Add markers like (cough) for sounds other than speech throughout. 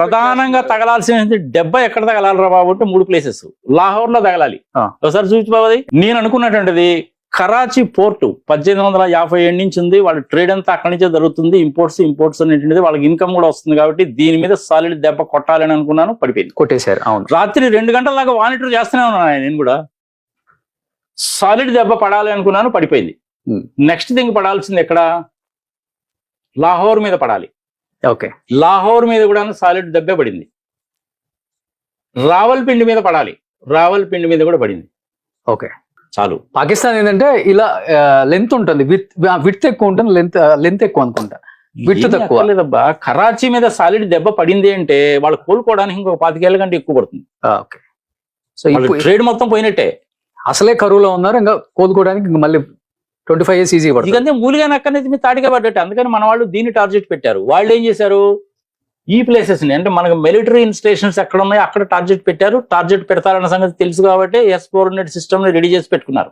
ప్రధానంగా తగలాల్సిన దెబ్బ ఎక్కడ తగలాలరా బాబు అంటే మూడు ప్లేసెస్ లాహోర్లో తగలాలి. ఒకసారి చూసి బాబు నేను అనుకున్నటువంటిది కరాచీ పోర్టు పద్దెనిమిది వందల యాభై ఏడు నుంచి ఉంది. వాళ్ళ ట్రేడ్ అంతా అక్కడి నుంచే జరుగుతుంది. ఇంపోర్ట్స్ ఇంపోర్ట్స్ అనేటువంటిది వాళ్ళకి ఇన్కమ్ కూడా వస్తుంది కాబట్టి దీని మీద సాలిడ్ దెబ్బ కొట్టాలని అనుకున్నాను. పడిపోయింది. కొట్టేశారు. అవును. రాత్రి రెండు గంటల దాకా వానిటర్ చేస్తూనే ఉన్నాను నేను కూడా. సాలిడ్ దెబ్బ పడాలి అనుకున్నాను పడిపోయింది. నెక్స్ట్ థింగ్ పడాల్సింది ఎక్కడ? లాహోర్ మీద పడాలి. ఓకే. లాహోర్ మీద కూడా సాలిడ్ దెబ్బే పడింది. రావల్పిండి మీద పడాలి. రావల్పిండి మీద కూడా పడింది. ఓకే. చాలు. పాకిస్తాన్ ఏంటంటే ఇలా లెంత్ ఉంటుంది. విత్ విత్ ఎక్కువ ఉంటుంది. లెంత్ లెంత్ ఎక్కువ అనుకుంటా. ఏమీ తక్కువ. అక్కర్లేదబ్బా కరాచీ మీద సాలిడ్ దెబ్బ పడింది అంటే వాళ్ళు కోలుకోవడానికి ఇంకో పాతికేళ్ళ కంటే ఎక్కువ పడుతుంది. ఓకే. సో ట్రేడ్ మొత్తం పోయినట్టే. అసలే కరువులో ఉన్నారు. ఇంకా కోలుకోవడానికి ఇంకా మళ్ళీ ట్వంటీ ఫైవ్ ఇయర్స్ ఈజీ ఇదంతా మూలిగా నక్కనేది మీ తాటిగా పడ్డట్టు. అందుకని మన వాళ్ళు దీన్ని టార్గెట్ పెట్టారు. వాళ్ళు ఏం చేశారు? ఈ ప్లేసెస్ని అంటే మనకు మిలిటరీ ఇన్స్టేషన్స్ ఎక్కడ ఉన్నాయో అక్కడ టార్గెట్ పెట్టారు. టార్గెట్ పెడతారన్న సంగతి తెలుసు కాబట్టి ఎస్ ఫోర్ హండ్రెడ్ సిస్టమ్ని రెడీ చేసి పెట్టుకున్నారు.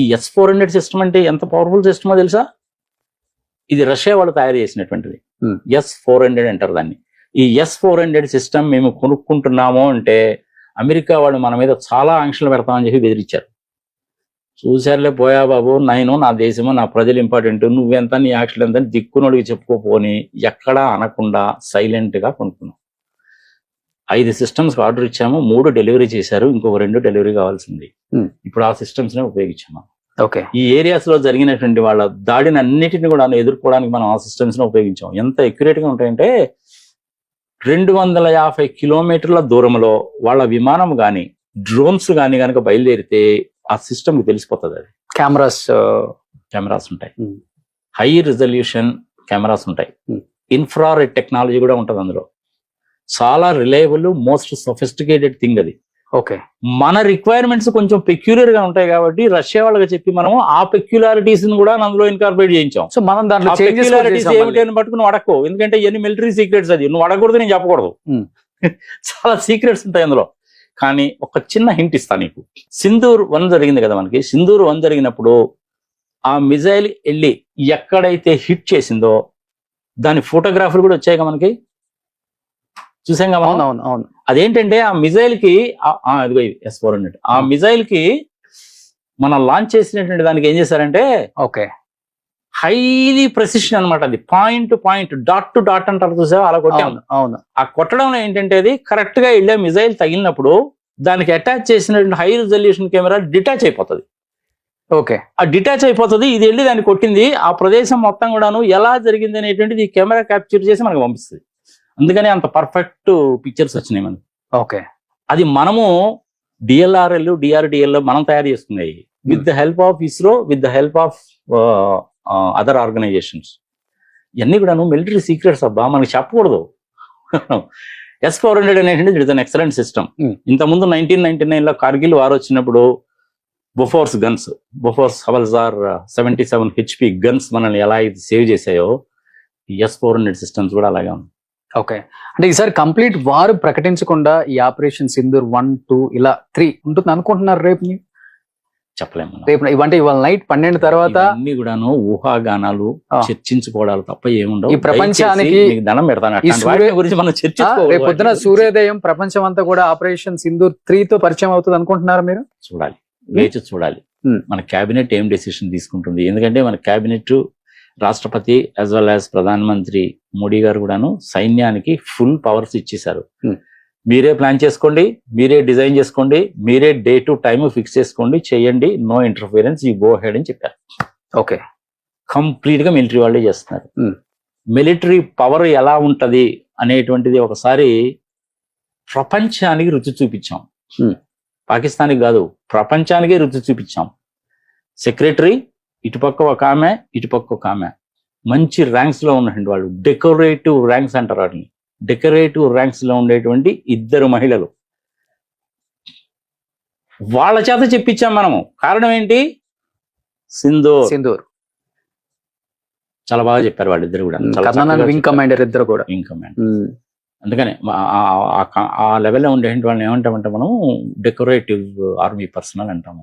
ఈ ఎస్ ఫోర్ హండ్రెడ్ సిస్టమ్ అంటే ఎంత పవర్ఫుల్ సిస్టమో తెలుసా? ఇది రష్యా వాళ్ళు తయారు చేసినటువంటిది. ఎస్ ఫోర్ హండ్రెడ్ అంటారు దాన్ని. ఈ ఎస్ ఫోర్ హండ్రెడ్ సిస్టమ్ మేము కొనుక్కుంటున్నాము అంటే అమెరికా వాళ్ళు మన మీద చాలా ఆంక్షలు పెడతామని చెప్పి బెదిరించారు. చూశారులే పోయా బాబు నేను నా దేశము నా ప్రజలు ఇంపార్టెంట్ నువ్వెంత నీ ఆంక్షలు ఎంత దిక్కునోడికి చెప్పుకోపోని ఎక్కడా అనకుండా సైలెంట్గా కొనుక్కున్నాం ఐదు సిస్టమ్స్ ఆర్డర్ ఇచ్చాము మూడు డెలివరీ చేశారు ఇంకొక రెండు డెలివరీ కావాల్సింది. Hmm. ఇప్పుడు ఆ సిస్టమ్స్ నే ఉపయోగించాము. ఓకే. ఈ ఏరియాస్లో జరిగినటువంటి వాళ్ళ దాడిని అన్నిటిని కూడా ఎదుర్కోవడానికి మనం ఆ సిస్టమ్స్ని ఉపయోగించాం ఎంత అక్యురేట్గా ఉంటాయంటే రెండు వందల యాభై కిలోమీటర్ల దూరంలో వాళ్ళ విమానం గాని డ్రోన్స్ గాని కనుక బయలుదేరితే ఆ సిస్టమ్ తెలిసిపోతుంది అది. కెమెరాస్ కెమెరాస్ ఉంటాయి. హై రిజల్యూషన్ కెమెరాస్ ఉంటాయి. ఇన్ఫ్రారెడ్ టెక్నాలజీ కూడా ఉంటుంది అందులో. చాలా రిలయబుల్ మోస్ట్ సొఫిస్టికేటెడ్ థింగ్ అది. ఓకే. మన రిక్వైర్మెంట్స్ కొంచెం పెక్యులర్గా ఉంటాయి కాబట్టి రష్యా వాళ్ళకి చెప్పి మనం ఆ పెక్యులారిటీస్ని కూడా అందులో ఇన్కార్పొరేట్ చేయించాం. సో మనం దాంట్లో పెక్యులారిటీస్ ఏమిటి అని పట్టుకుని నువ్వు అడక్కో. ఎందుకంటే ఇవన్నీ మిలిటరీ సీక్రెట్స్ అది. నువ్వు అడగకూడదు నేను చెప్పకూడదు. (laughs) చాలా సీక్రెట్స్ ఉంటాయి అందులో. కానీ ఒక చిన్న హింట్ ఇస్తా నీకు. సింధూర్ వన్ జరిగింది కదా మనకి. సింధూర్ వన్ జరిగినప్పుడు ఆ మిజైల్ వెళ్ళి ఎక్కడైతే హిట్ చేసిందో దాని ఫోటోగ్రాఫర్లు కూడా వచ్చాయి కదా మనకి? చూసాం కదా అవును? అవును అవును. అదేంటంటే ఆ మిజైల్కి ఇదిగో ఎస్ ఫోర్ హండ్రెడ్ ఆ Hmm. మిజైల్కి మనం లాంచ్ చేసినటువంటి దానికి ఏం చేశారంటే ఓకే. హైలీ ప్రెసిషన్ అన్నమాట అది. Point to point dot to dot అంటారు చూసావా? అలా కొట్టాం అవును అవును. ఆ కొట్టడంలో ఏంటంటే అది కరెక్ట్గా వెళ్ళే మిజైల్ తగిలినప్పుడు దానికి అటాచ్ చేసినటువంటి హై రిజల్యూషన్ కెమెరా డిటాచ్ అయిపోతుంది. ఓకే. ఆ డిటాచ్ అయిపోతుంది ఇది వెళ్ళి దాన్ని కొట్టింది ఆ ప్రదేశం మొత్తం కూడాను ఎలా జరిగింది అనేటువంటిది ఈ కెమెరా క్యాప్చర్ చేసి మనకు పంపిస్తుంది. అందుకని అంత పర్ఫెక్ట్ పిక్చర్స్ వచ్చినాయి మనకి. ఓకే. అది మనము డిఎల్ఆర్ఎల్ డిఆర్డిఎల్ మనం తయారు చేసుకున్నాయి with the help of ISRO with the help of other organisations ఇవన్నీ కూడాను మిలిటరీ సీక్రెట్స్ అబ్బా మనకి చెప్పకూడదు. ఎస్ ఫోర్ హండ్రెడ్ అనేటువంటి ఇట్స్ అన్ ఎక్సలెంట్ సిస్టమ్. ఇంతకుముందు నైన్టీన్ నైన్టీ నైన్లో కార్గిల్ వార్ వచ్చినప్పుడు Bofors guns Bofors howitzer seventy seven HP guns మనల్ని ఎలా అయితే సేవ్ చేసాయో ఎస్ ఫోర్ హండ్రెడ్ సిస్టమ్స్ కూడా అలాగే ఉంది ఓకే అంటే ఈసారి కంప్లీట్ వారు ప్రకటించకుండా ఈ ఆపరేషన్ సింధూర్ వన్ టూ ఇలా త్రీ ఉంటుంది అనుకుంటున్నారు రేపు? చెప్పలేము. రేపు ఇవంటే ఇవాళ నైట్ పన్నెండు తర్వాత ఇవన్నీ కూడాను ఊహాగానాలు. చర్చించుకోవడాలు తప్ప ఏముండవు. ఈ ప్రపంచానికి దండం పెడతాను. గురించి మనం చర్చించుకోవాలి పొద్దున సూర్యోదయం ప్రపంచం అంతా కూడా ఆపరేషన్ సింధూర్ త్రీ తో పరిచయం అవుతుంది అనుకుంటున్నారు మీరు? చూడాలి. వేచి చూడాలి. మన కేబినెట్ ఏం డెసిషన్ తీసుకుంటుంది? ఎందుకంటే మన కేబినెట్ రాష్ట్రపతి యాజ్ వెల్ యాజ్ ప్రధానమంత్రి మోడీ గారు కూడాను సైన్యానికి ఫుల్ పవర్స్ ఇచ్చేశారు. మీరే ప్లాన్ చేసుకోండి మీరే డిజైన్ చేసుకోండి మీరే డే టు టైం ఫిక్స్ చేసుకోండి చేయండి నో ఇంటర్ఫిరెన్స్ ఈ గో హెడ్ అని చెప్పారు. ఓకే. కంప్లీట్గా మిలిటరీ వాళ్ళే చేస్తున్నారు. మిలిటరీ పవర్ ఎలా ఉంటది అనేటువంటిది ఒకసారి ప్రపంచానికి రుచి చూపించాం. పాకిస్తాన్కి కాదు ప్రపంచానికే రుచి చూపించాం. సెక్రటరీ ఇటుపక్క ఒక ఆమె ఇటుపక్క ఒక ఆమె. మంచి ర్యాంక్స్లో ఉన్నటువంటి వాళ్ళు. డెకరేటివ్ ర్యాంక్స్ అంటారు వాటిని. డెకరేటివ్ ర్యాంక్స్లో ఉండేటువంటి ఇద్దరు మహిళలు. వాళ్ళ చేత చెప్పించాం మనము. కారణం ఏంటి? సింధు సింధూర్. చాలా బాగా చెప్పారు వాళ్ళిద్దరు కూడా. వింగ్. కమాండర్ ఇద్దరు కూడా. వింగ్ కమాండ్ అందుకనే ఆ లెవెల్లో ఉండేటువంటి వాళ్ళని ఏమంటామంటే మనం డెకరేటివ్ ఆర్మీ పర్సనల్ అంటాము.